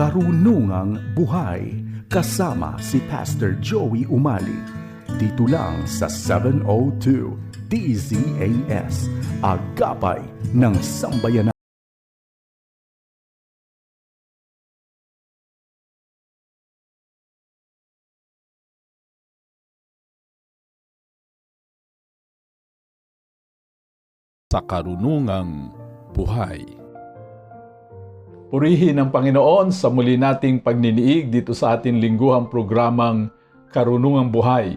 Karunungang Buhay kasama si Pastor Joey Umali. Dito lang sa 702 DZAS, Agapay ng Sambayanan. sa karunungang buhay. Purihin ang Panginoon sa muli nating pagniniig dito sa ating lingguhang programang Karunungang Buhay.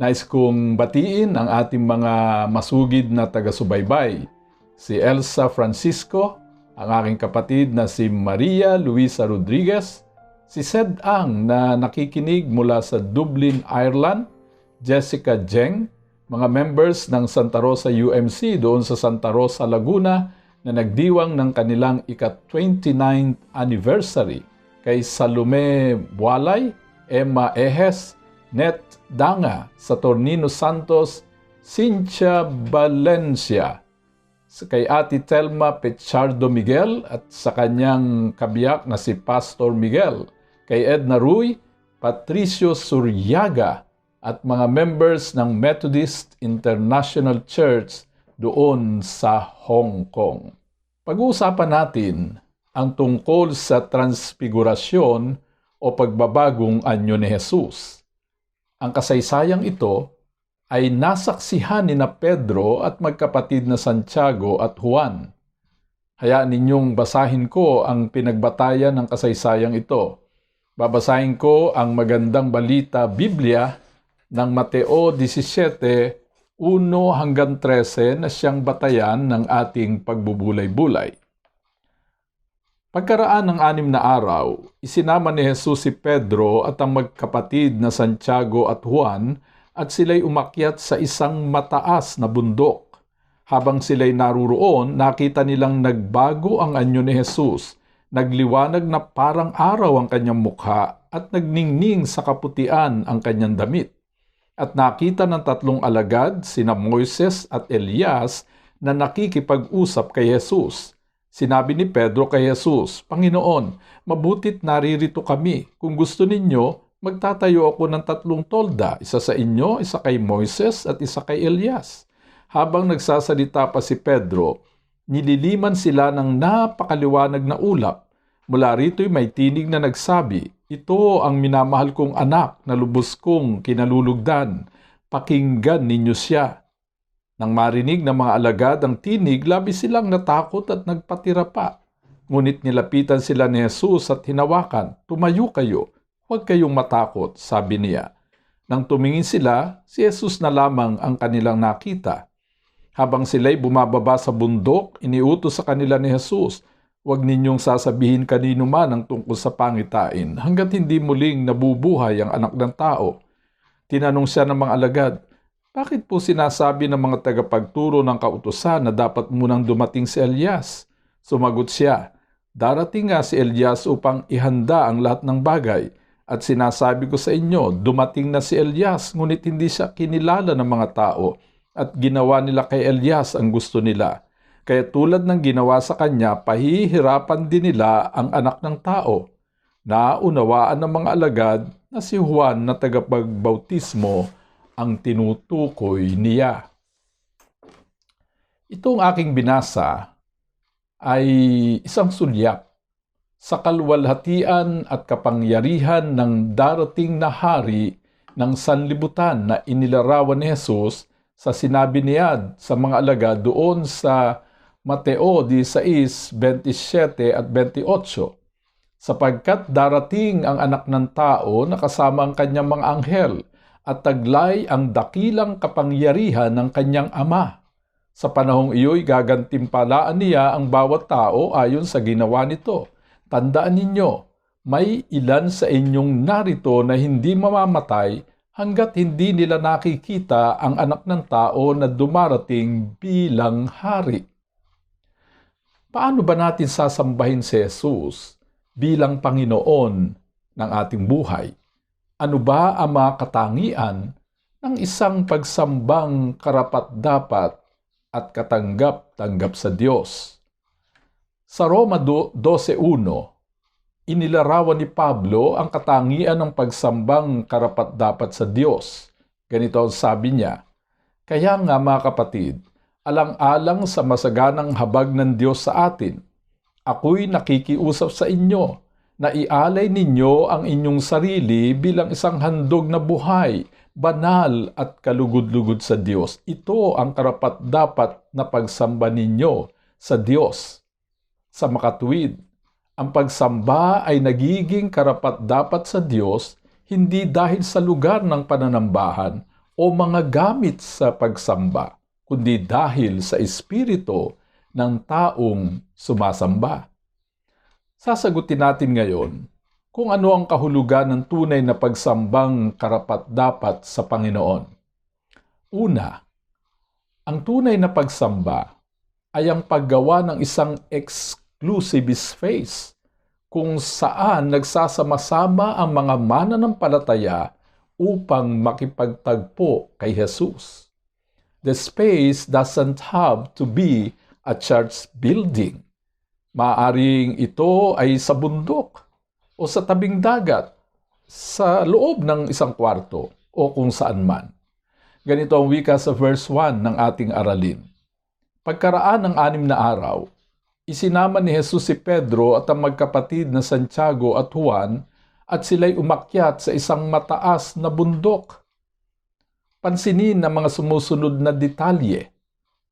Nais kong batiin ang ating mga masugid na taga-subaybay. Si Elsa Francisco, ang aking kapatid na si Maria Luisa Rodriguez, si Sed Ang na nakikinig mula sa Dublin, Ireland, Jessica Jeng, mga members ng Santa Rosa UMC doon sa Santa Rosa, Laguna na nagdiwang ng kanilang ika-29th anniversary kay Salome Bualay, Emma Ehes, Net Danga, Saturnino Santos, Cynthia Valencia, kay Ate Telma Pechardo Miguel at sa kanyang kabiyak na si Pastor Miguel, kay Edna Ruy, Patricio Suryaga, at mga members ng Methodist International Church doon sa Hong Kong. Pag-uusapan natin ang tungkol sa transfigurasyon o pagbabagong anyo ni Jesus. Ang kasaysayang ito ay nasaksihan ni na Pedro at magkapatid na Santiago at Juan. Hayaan ninyong basahin ko ang pinagbatayan ng kasaysayang ito. Babasahin ko ang magandang balita Biblia ng Mateo 17, 1 hanggang 13 na siyang batayan ng ating pagbubulay-bulay. Pagkaraan ng anim na araw, isinama ni Jesus si Pedro at ang magkapatid na Santiago at Juan at sila'y umakyat sa isang mataas na bundok. Habang sila'y naruroon, nakita nilang nagbago ang anyo ni Jesus. Nagliwanag na parang araw ang kanyang mukha at nagningning sa kaputian ang kanyang damit at nakita ng tatlong alagad, sina Moises at Elias, na nakikipag-usap kay Jesus. Sinabi ni Pedro kay Jesus, Panginoon, mabutit naririto kami. Kung gusto ninyo, magtatayo ako ng tatlong tolda, isa sa inyo, isa kay Moises at isa kay Elias. Habang nagsasalita pa si Pedro, nililiman sila ng napakaliwanag na ulap. Mula rito'y may tinig na nagsabi, Ito ang minamahal kong anak na lubos kong kinalulugdan. Pakinggan ninyo siya. Nang marinig ng mga alagad ang tinig, labis silang natakot at nagpatira pa. Ngunit nilapitan sila ni Jesus at hinawakan, Tumayo kayo, huwag kayong matakot, sabi niya. Nang tumingin sila, si Jesus na lamang ang kanilang nakita. Habang sila'y bumababa sa bundok, iniutos sa kanila ni Jesus, Huwag ninyong sasabihin kanino man ang tungkol sa pangitain hanggat hindi muling nabubuhay ang anak ng tao. Tinanong siya ng mga alagad, bakit po sinasabi ng mga tagapagturo ng kautusan na dapat munang dumating si Elias? Sumagot siya, darating nga si Elias upang ihanda ang lahat ng bagay. At sinasabi ko sa inyo, dumating na si Elias, ngunit hindi siya kinilala ng mga tao at ginawa nila kay Elias ang gusto nila. Kaya tulad ng ginawa sa kanya, pahihirapan din nila ang anak ng tao. Naunawaan ng mga alagad na si Juan na tagapagbautismo ang tinutukoy niya. Itong aking binasa ay isang sulyap sa kalwalhatian at kapangyarihan ng darating na hari ng sanlibutan na inilarawan ni Jesus sa sinabi niya sa mga alagad doon sa Mateo 16, 27 at 28, sapagkat darating ang anak ng tao na kasama ang kanyang mga anghel at taglay ang dakilang kapangyarihan ng kanyang ama. Sa panahong iyo'y gagantimpalaan niya ang bawat tao ayon sa ginawa nito. Tandaan ninyo, may ilan sa inyong narito na hindi mamamatay hanggat hindi nila nakikita ang anak ng tao na dumarating bilang hari. Paano ba natin sasambahin si Jesus bilang Panginoon ng ating buhay? Ano ba ang mga katangian ng isang pagsambang karapat-dapat at katanggap-tanggap sa Diyos? Sa Roma 12.1, inilarawan ni Pablo ang katangian ng pagsambang karapat-dapat sa Diyos. Ganito ang sabi niya, Kaya nga mga kapatid, alang-alang sa masaganang habag ng Diyos sa atin, ako'y nakikiusap sa inyo na ialay ninyo ang inyong sarili bilang isang handog na buhay, banal at kalugod-lugod sa Diyos. Ito ang karapat-dapat na pagsamba ninyo sa Diyos. Sa makatuwid, ang pagsamba ay nagiging karapat-dapat sa Diyos hindi dahil sa lugar ng pananambahan o mga gamit sa pagsamba, kundi dahil sa espiritu ng taong sumasamba. Sasagutin natin ngayon kung ano ang kahulugan ng tunay na pagsambang karapat-dapat sa Panginoon. Una, ang tunay na pagsamba ay ang paggawa ng isang exclusive space kung saan nagsasama-sama ang mga mananampalataya upang makipagtagpo kay Jesus. The space doesn't have to be a church building. Maaring ito ay sa bundok o sa tabing dagat, sa loob ng isang kwarto o kung saan man. Ganito ang wika sa verse 1 ng ating aralin. Pagkaraan ng anim na araw, isinama ni Jesus si Pedro at ang magkapatid na Santiago at Juan at sila'y umakyat sa isang mataas na bundok. Pansinin ang mga sumusunod na detalye.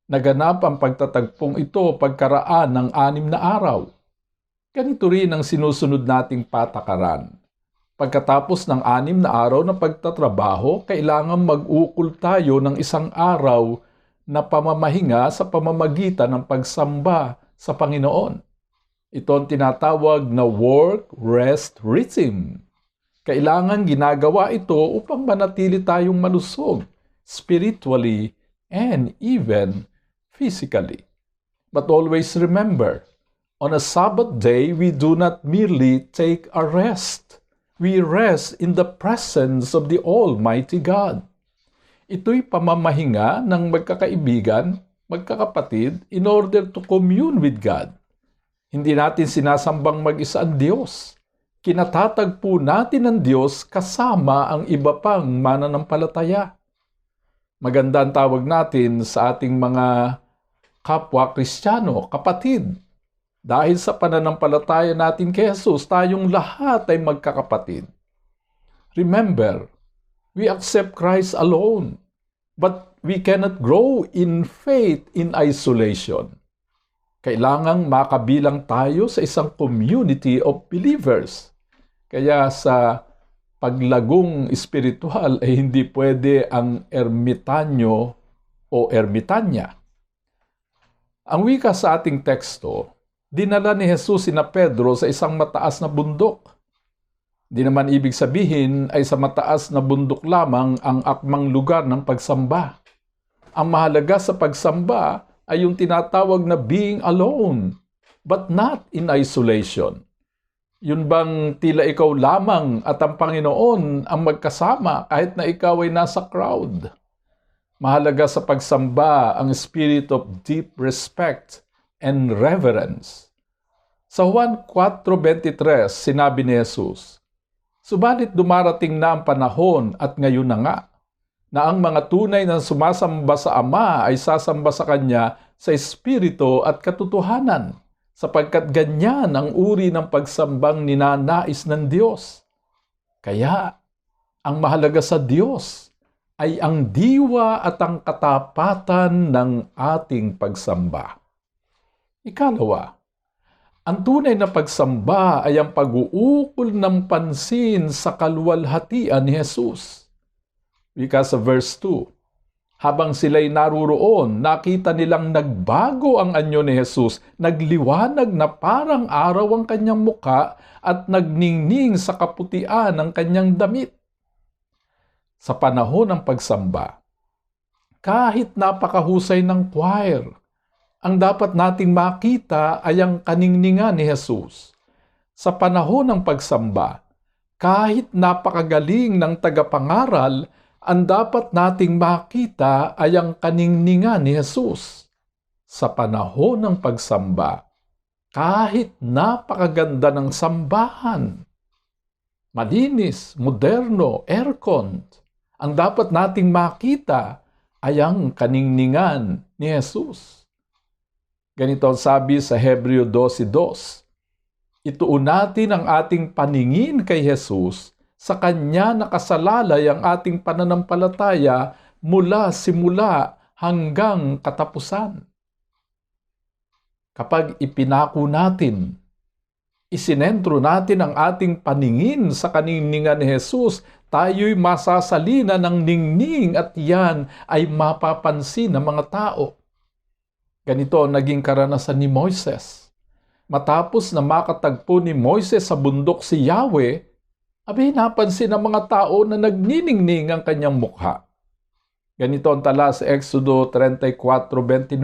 Naganap ang pagtatagpong ito pagkaraan ng anim na araw. Ganito rin ang sinusunod nating patakaran. Pagkatapos ng anim na araw na pagtatrabaho, kailangan mag-ukol tayo ng isang araw na pamamahinga sa pamamagitan ng pagsamba sa Panginoon. Ito ang tinatawag na work-rest rhythm. Kailangan ginagawa ito upang manatili tayong malusog, spiritually and even physically. But always remember, On a Sabbath day, we do not merely take a rest. We rest in the presence of the Almighty God. Ito'y pamamahinga ng magkakaibigan, magkakapatid, in order to commune with God. Hindi natin sinasambang mag-isa ang Diyos. Kinatatagpo natin ang Diyos kasama ang iba pang mananampalataya. Maganda ang tawag natin sa ating mga kapwa Kristiyano, kapatid, dahil sa pananampalataya natin kay Jesus, tayong lahat ay magkakapatid. Remember, we accept Christ alone, but we cannot grow in faith in isolation. Kailangang makabilang tayo sa isang community of believers. Kaya sa paglagong espiritual ay hindi pwede ang ermitanyo o ermitanya. Ang wika sa ating teksto, dinala ni Jesus sina Pedro sa isang mataas na bundok. Di naman ibig sabihin ay sa mataas na bundok lamang ang akmang lugar ng pagsamba. Ang mahalaga sa pagsamba ay yung tinatawag na being alone, but not in isolation. Yun bang tila ikaw lamang at ang Panginoon ang magkasama kahit na ikaw ay nasa crowd? Mahalaga sa pagsamba ang spirit of deep respect and reverence. Sa Juan 4.23, sinabi ni Jesus, Subalit dumarating na ang panahon at ngayon na nga, na ang mga tunay na sumasamba sa Ama ay sasamba sa Kanya sa Espiritu at katotohanan, sapagkat ganyan ang uri ng pagsambang ninanais ng Diyos. Kaya, ang mahalaga sa Diyos ay ang diwa at ang katapatan ng ating pagsamba. Ikalawa, ang tunay na pagsamba ay ang pag-uukol ng pansin sa kaluwalhatian ni Jesus. Wika sa verse 2, Habang sila'y naruroon, nakita nilang nagbago ang anyo ni Jesus, nagliwanag na parang araw ang kanyang muka at nagningning sa kaputian ng kanyang damit. Sa panahon ng pagsamba, kahit napakahusay ng choir, ang dapat nating makita ay ang kaningningan ni Jesus. Sa panahon ng pagsamba, kahit napakagaling ng tagapangaral, ang dapat nating makita ay ang kaningningan ni Jesus. Sa panahon ng pagsamba, kahit napakaganda ng sambahan, malinis, moderno, aircon, ang dapat nating makita ay ang kaningningan ni Jesus. Ganito ang sabi sa Hebreo 12.2, Ituon natin ang ating paningin kay Jesus, sa Kanya nakasalalay ang ating pananampalataya mula simula hanggang katapusan. Kapag ipinako natin, isinentro natin ang ating paningin sa kaningningan ni Jesus, tayo'y masasalina ng ningning at yan ay mapapansin ng mga tao. Ganito ang naging karanasan ni Moises. Matapos na makatagpo ni Moises sa bundok si Yahweh, abay napansin ng mga tao na nagniningning ang kanyang mukha. Ganito ang tala sa Exodo 34.29.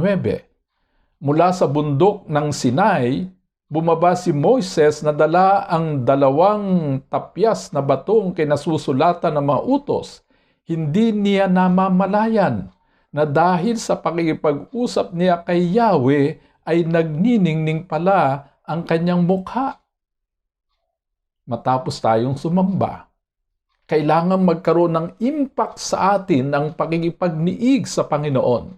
Mula sa bundok ng Sinai, bumaba si Moises na dala ang dalawang tapyas na batong kinasusulatan ng mga utos. Hindi niya namamalayan na dahil sa pakikipag-usap niya kay Yahweh ay nagniningning pala ang kanyang mukha. Matapos tayong sumamba, kailangan magkaroon ng impact sa atin ang pakikipagniig sa Panginoon.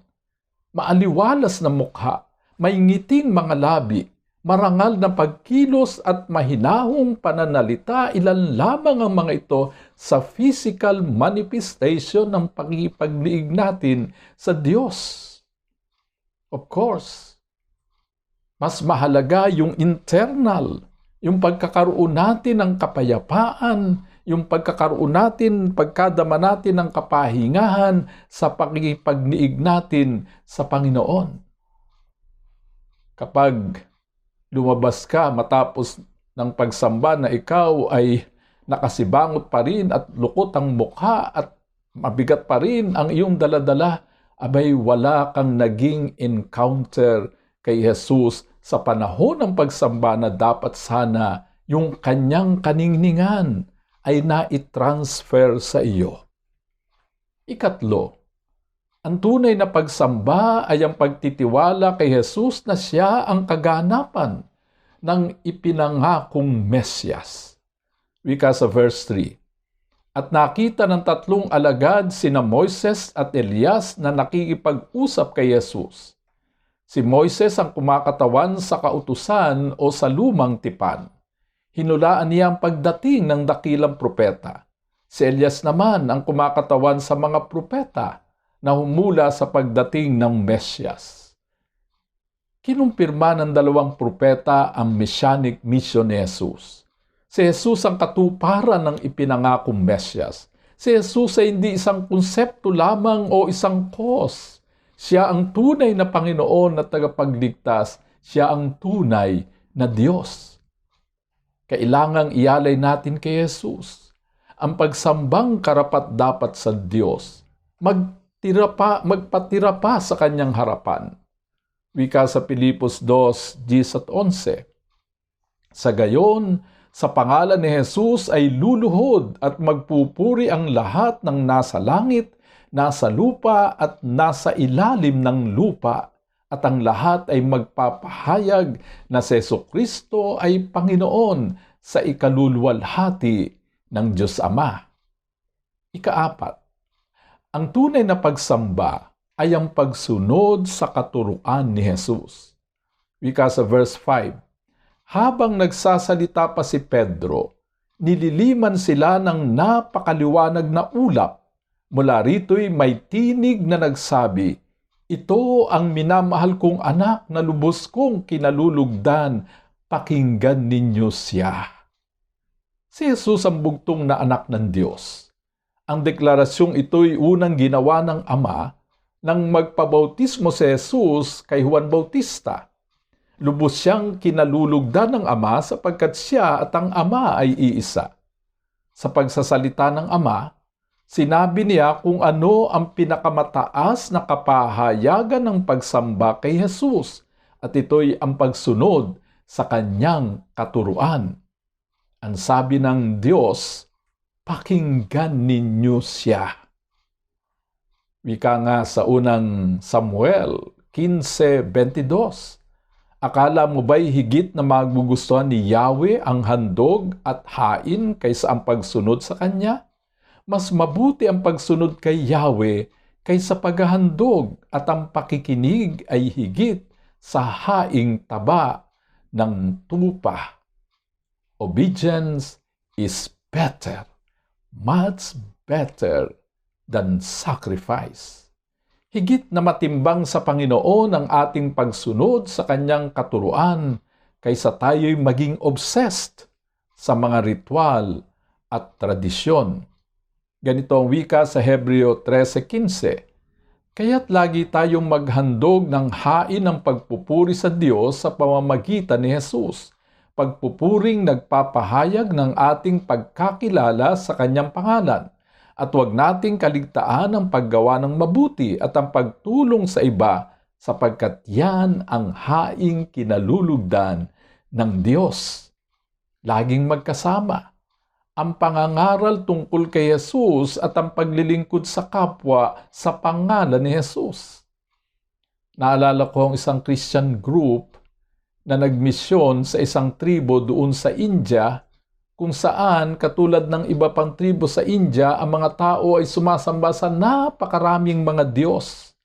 Maaliwalas na mukha, may ngiting mga labi, marangal na pagkilos at mahinahong pananalita, ilan lamang ang mga ito sa physical manifestation ng pakikipagniig natin sa Diyos. Of course, mas mahalaga yung internal, yung pagkakaroon natin ng kapayapaan, yung pagkakaroon natin, pagkadama natin ng kapahingahan sa pakikipagniig natin sa Panginoon. Kapag lumabas ka matapos ng pagsamba na ikaw ay nakasibangot pa rin at lukot ang mukha at mabigat pa rin ang iyong daladala, abay wala kang naging encounter kay Jesus sa panahon ng pagsamba na dapat sana yung kanyang kaningningan ay na-transfer sa iyo. Ikatlo, ang tunay na pagsamba ay ang pagtitiwala kay Jesus na siya ang kaganapan ng ipinangakong Mesyas. Wika sa verse 3. At nakita ng tatlong alagad sina Moises at Elias na nakikipag-usap kay Jesus. Si Moises ang kumakatawan sa kautusan o sa lumang tipan hinulaan niya ang pagdating ng dakilang propeta. Si Elias naman ang kumakatawan sa mga propeta na humula sa pagdating ng Mesyas. Kinumpirma ng dalawang propeta ang messianic mission ni Jesus. Si Jesus ang katuparan ng ipinangakong Mesyas. Si Jesus ay hindi isang konsepto lamang o isang cause. Siya ang tunay na Panginoon na tagapagligtas. Siya ang tunay na Diyos. Kailangang ialay natin kay Jesus ang pagsambang karapat dapat sa Diyos. Magtira pa, magpatira pa sa kanyang harapan. Wika sa Pilipos 2, 10 at 11. Sa gayon, sa pangalan ni Jesus ay luluhod at magpupuri ang lahat ng nasa langit, nasa lupa at nasa ilalim ng lupa at ang lahat ay magpapahayag na si Kristo ay Panginoon sa ikaluluwalhati ng Diyos Ama. Ikaapat, ang tunay na pagsamba ay ang pagsunod sa katuruan ni Jesus. Wika sa verse 5, Habang nagsasalita pa si Pedro, nililiman sila ng napakaliwanag na ulap. Mula rito'y may tinig na nagsabi, ito ang minamahal kong anak na lubos kong kinalulugdan, pakinggan ninyo siya. Si Jesus ang bugtong na anak ng Diyos. Ang deklarasyong ito'y unang ginawa ng Ama nang magpabautismo si Jesus kay Juan Bautista. Lubos siyang kinalulugdan ng Ama sapagkat siya at ang Ama ay iisa. Sa pagsasalita ng Ama, Sinabi niya kung ano ang pinakamataas na kapahayagan ng pagsamba kay Jesus at ito'y ang pagsunod sa kanyang katuruan. Ang sabi ng Diyos, pakinggan ninyo siya. Wika nga sa unang Samuel 15.22, Akala mo ba'y higit na magugustuhan ni Yahweh ang handog at hain kaysa ang pagsunod sa Kanya? Mas mabuti ang pagsunod kay Yahweh kaysa paghahandog at ang pakikinig ay higit sa haing taba ng tupa. Obedience is better, much better than sacrifice. Higit na matimbang sa Panginoon ang ating pagsunod sa Kanyang katuruan kaysa tayo'y maging obsessed sa mga ritual at tradisyon. Ganito ang wika sa Hebreo 13.15 Kaya't lagi tayong maghandog ng hain ng pagpupuri sa Diyos sa pamamagitan ni Jesus, pagpupuring nagpapahayag ng ating pagkakilala sa Kanyang pangalan at huwag nating kaligtaan ang paggawa ng mabuti at ang pagtulong sa iba sapagkat yan ang haing kinalulugdan ng Diyos. Laging magkasama ang pangangaral tungkol kay Jesus at ang paglilingkod sa kapwa sa pangalan ni Jesus. Naalala ko ang isang Christian group na nagmisyon sa isang tribo doon sa India kung saan katulad ng iba pang tribo sa India, ang mga tao ay sumasamba sa napakaraming mga Diyos.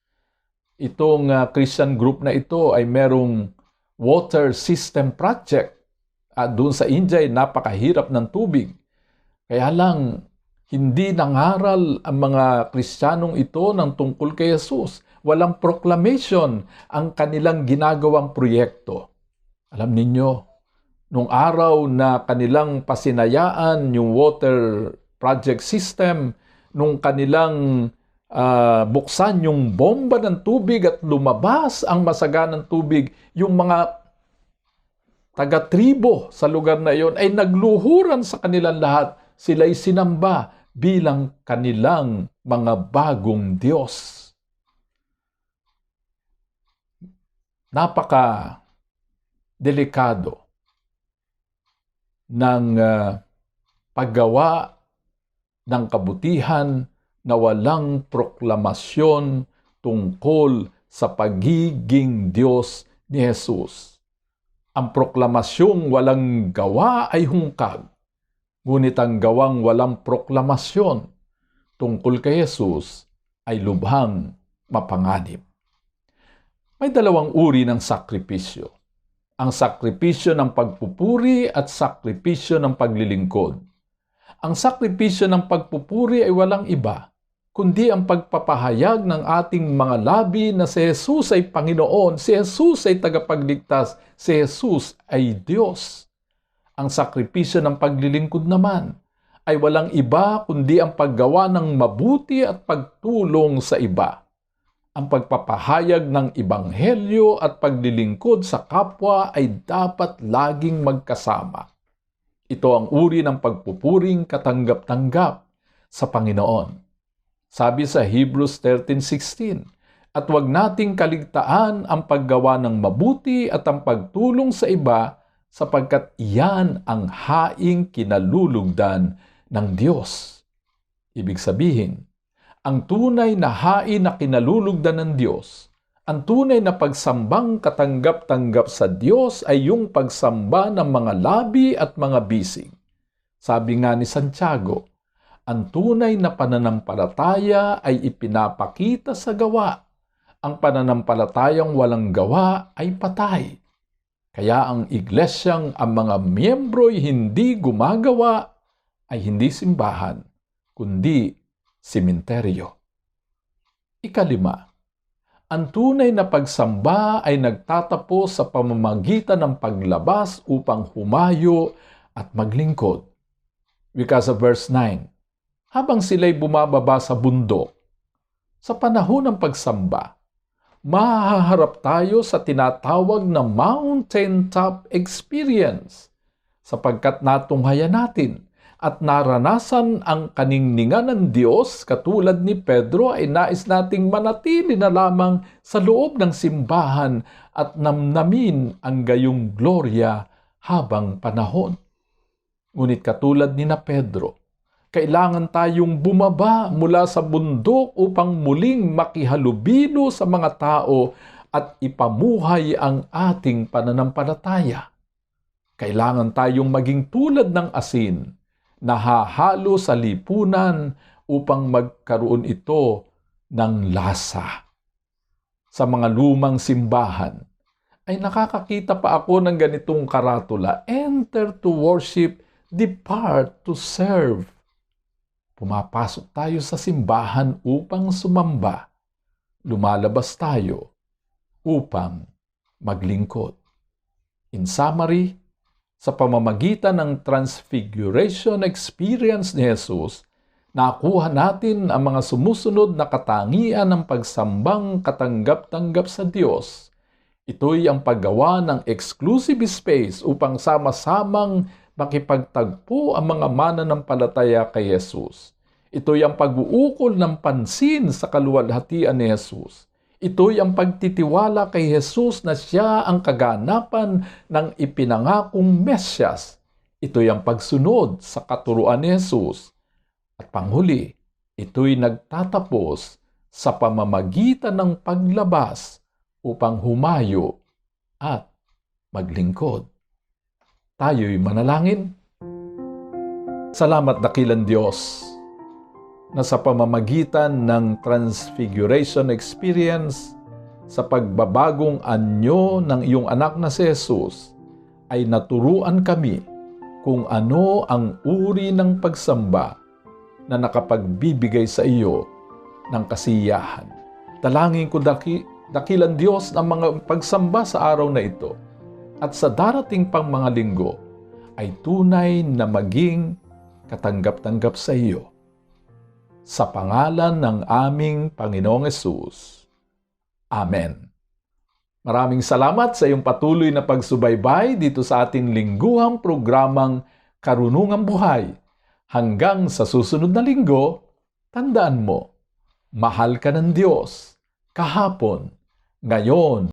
Itong uh, Christian group na ito ay merong water system project. At doon sa India ay napakahirap ng tubig. Kaya lang, hindi nangaral ang mga Kristiyanong ito ng tungkol kay Jesus. Walang proclamation ang kanilang ginagawang proyekto. Alam ninyo, nung araw na kanilang pasinayaan yung water project system, nung kanilang uh, buksan yung bomba ng tubig at lumabas ang masaganang tubig, yung mga taga-tribo sa lugar na iyon ay nagluhuran sa kanilang lahat. Sila'y sinamba bilang kanilang mga bagong Diyos. Napaka delikado ng uh, paggawa ng kabutihan na walang proklamasyon tungkol sa pagiging Diyos ni Jesus. Ang proklamasyong walang gawa ay hungkag, ngunit ang gawang walang proklamasyon tungkol kay Jesus ay lubhang mapanganib. May dalawang uri ng sakripisyo. Ang sakripisyo ng pagpupuri at sakripisyo ng paglilingkod. Ang sakripisyo ng pagpupuri ay walang iba, kundi ang pagpapahayag ng ating mga labi na si Jesus ay Panginoon, si Jesus ay tagapagligtas, si Jesus ay Diyos. Ang sakripisyo ng paglilingkod naman ay walang iba kundi ang paggawa ng mabuti at pagtulong sa iba. Ang pagpapahayag ng ibanghelyo at paglilingkod sa kapwa ay dapat laging magkasama. Ito ang uri ng pagpupuring katanggap-tanggap sa Panginoon. Sabi sa Hebrews 13.16, At huwag nating kaligtaan ang paggawa ng mabuti at ang pagtulong sa iba sapagkat iyan ang haing kinalulugdan ng Diyos. Ibig sabihin, ang tunay na hain na kinalulugdan ng Diyos, ang tunay na pagsambang katanggap-tanggap sa Diyos ay yung pagsamba ng mga labi at mga bisig. Sabi nga ni Santiago, ang tunay na pananampalataya ay ipinapakita sa gawa. Ang pananampalatayang walang gawa ay patay. Kaya ang iglesyang ang mga miyembro'y hindi gumagawa ay hindi simbahan, kundi simenteryo. Ikalima, ang tunay na pagsamba ay nagtatapos sa pamamagitan ng paglabas upang humayo at maglingkod. Wika sa verse 9, habang sila'y bumababa sa bundok, sa panahon ng pagsamba, mahaharap tayo sa tinatawag na mountaintop experience sapagkat natunghayan natin at naranasan ang kaningningan ng Diyos katulad ni Pedro ay nais nating manatili na lamang sa loob ng simbahan at namnamin ang gayong gloria habang panahon. Ngunit katulad ni na Pedro, kailangan tayong bumaba mula sa bundok upang muling makihalubilo sa mga tao at ipamuhay ang ating pananampalataya. Kailangan tayong maging tulad ng asin na hahalo sa lipunan upang magkaroon ito ng lasa. Sa mga lumang simbahan, ay nakakakita pa ako ng ganitong karatula, Enter to worship, depart to serve. Pumapasok tayo sa simbahan upang sumamba. Lumalabas tayo upang maglingkod. In summary, sa pamamagitan ng transfiguration experience ni Jesus, nakuha natin ang mga sumusunod na katangian ng pagsambang katanggap-tanggap sa Diyos. Ito'y ang paggawa ng exclusive space upang sama-samang makipagtagpo ang mga mananampalataya kay Jesus. Ito'y ang pag-uukol ng pansin sa kaluwalhatian ni Jesus. Ito'y ang pagtitiwala kay Jesus na siya ang kaganapan ng ipinangakong Mesyas. Ito'y ang pagsunod sa katuruan ni Jesus. At panghuli, ito'y nagtatapos sa pamamagitan ng paglabas upang humayo at maglingkod. Tayo'y manalangin. Salamat dakilan Diyos na sa pamamagitan ng transfiguration experience sa pagbabagong anyo ng iyong anak na si Jesus ay naturuan kami kung ano ang uri ng pagsamba na nakapagbibigay sa iyo ng kasiyahan. Talangin ko daki, dakilan Diyos ng mga pagsamba sa araw na ito at sa darating pang mga linggo ay tunay na maging katanggap-tanggap sa iyo sa pangalan ng aming Panginoong Yesus. Amen. Maraming salamat sa iyong patuloy na pagsubaybay dito sa ating lingguhang programang Karunungang Buhay. Hanggang sa susunod na linggo, tandaan mo, mahal ka ng Diyos kahapon, ngayon,